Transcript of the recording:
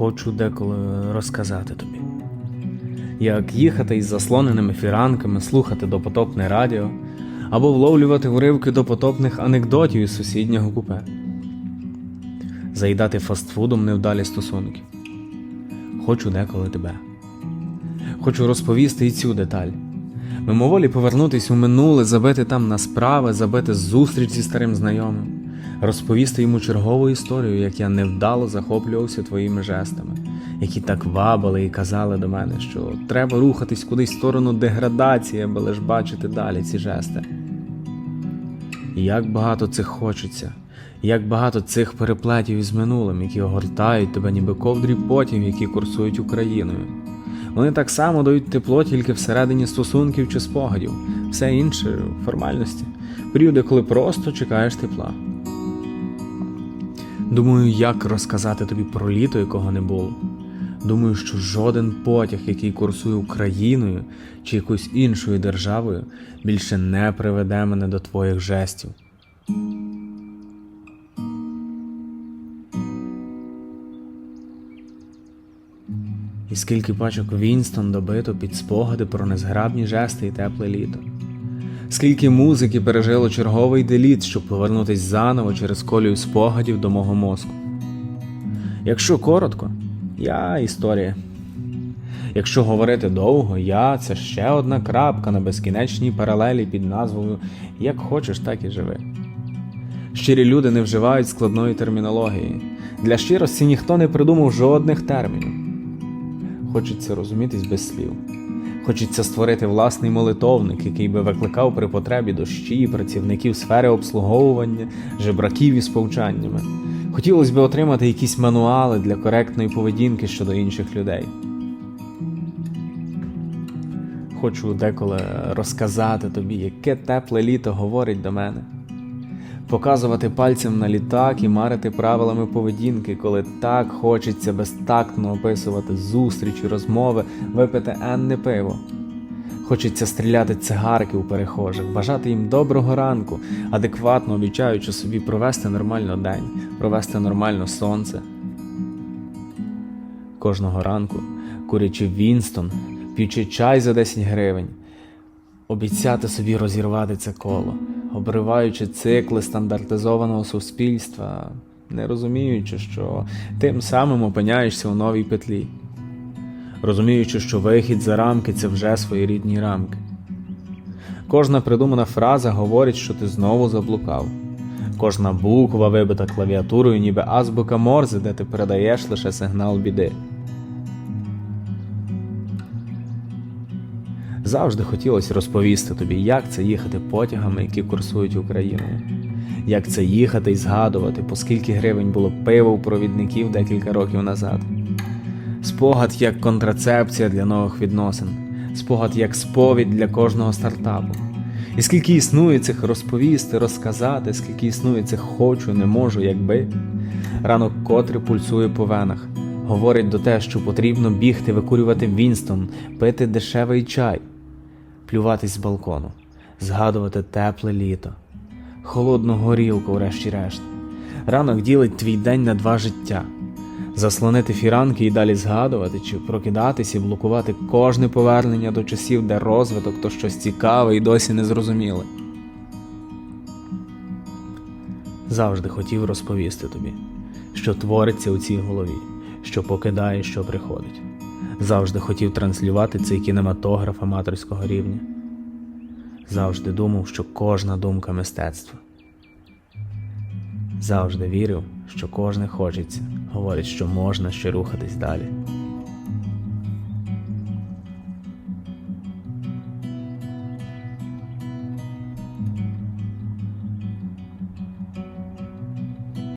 хочу деколи розказати тобі. Як їхати із заслоненими фіранками, слухати допотопне радіо, або вловлювати уривки допотопних анекдотів із сусіднього купе, заїдати фастфудом невдалі стосунки. Хочу деколи тебе. Хочу розповісти і цю деталь. Мимоволі повернутись у минуле, забити там на справи, забити зустріч зі старим знайомим, розповісти йому чергову історію, як я невдало захоплювався твоїми жестами, які так вабили і казали до мене, що треба рухатись кудись в сторону деградації, аби лиш бачити далі ці жести. І як багато цих хочеться, як багато цих переплетів із минулим, які огортають тебе, ніби ковдрі потів, які курсують Україною. Вони так само дають тепло тільки всередині стосунків чи спогадів, все інше формальності, періоди, коли просто чекаєш тепла. Думаю, як розказати тобі про літо, якого не було. Думаю, що жоден потяг, який курсує Україною чи якоюсь іншою державою, більше не приведе мене до твоїх жестів. І скільки пачок Вінстон добито під спогади про незграбні жести і тепле літо. Скільки музики пережило черговий деліт, щоб повернутись заново через колію спогадів до мого мозку. Якщо коротко, я історія. Якщо говорити довго, я це ще одна крапка на безкінечній паралелі під назвою Як хочеш, так і живи. Щирі люди не вживають складної термінології. Для щирості ніхто не придумав жодних термінів. Хочеться розумітись без слів. Хочеться створити власний молитовник, який би викликав при потребі дощі, працівників сфери обслуговування, жебраків із повчаннями. Хотілося б отримати якісь мануали для коректної поведінки щодо інших людей. Хочу деколи розказати тобі, яке тепле літо говорить до мене. Показувати пальцем на літак і марити правилами поведінки, коли так хочеться безтактно описувати зустрічі, розмови, випити енне пиво. Хочеться стріляти цигарки у перехожих, бажати їм доброго ранку, адекватно обіцяючи собі провести нормально день, провести нормально сонце. Кожного ранку, курячи Вінстон, п'ючи чай за 10 гривень, обіцяти собі розірвати це коло, обриваючи цикли стандартизованого суспільства, не розуміючи, що тим самим опиняєшся у новій петлі, розуміючи, що вихід за рамки це вже своєрідні рамки. Кожна придумана фраза говорить, що ти знову заблукав. Кожна буква вибита клавіатурою, ніби азбука Морзе, де ти передаєш лише сигнал біди. Завжди хотілося розповісти тобі, як це їхати потягами, які курсують Україною, як це їхати і згадувати, по скільки гривень було пиво у провідників декілька років назад. Спогад як контрацепція для нових відносин, спогад як сповідь для кожного стартапу. І скільки існує цих розповісти, розказати, скільки існує цих хочу, не можу, якби. Ранок котрий пульсує по венах, говорить до те, що потрібно бігти, викурювати Вінстон, пити дешевий чай, плюватись з балкону, згадувати тепле літо, холодну горілку, врешті-решт. Ранок ділить твій день на два життя. Заслонити фіранки і далі згадувати, чи прокидатись і блокувати кожне повернення до часів, де розвиток то щось цікаве і досі не зрозуміле. Завжди хотів розповісти тобі, що твориться у цій голові, що покидає, що приходить. Завжди хотів транслювати цей кінематограф аматорського рівня. Завжди думав, що кожна думка мистецтво. Завжди вірив, що кожне хочеться, говорить, що можна ще рухатись далі.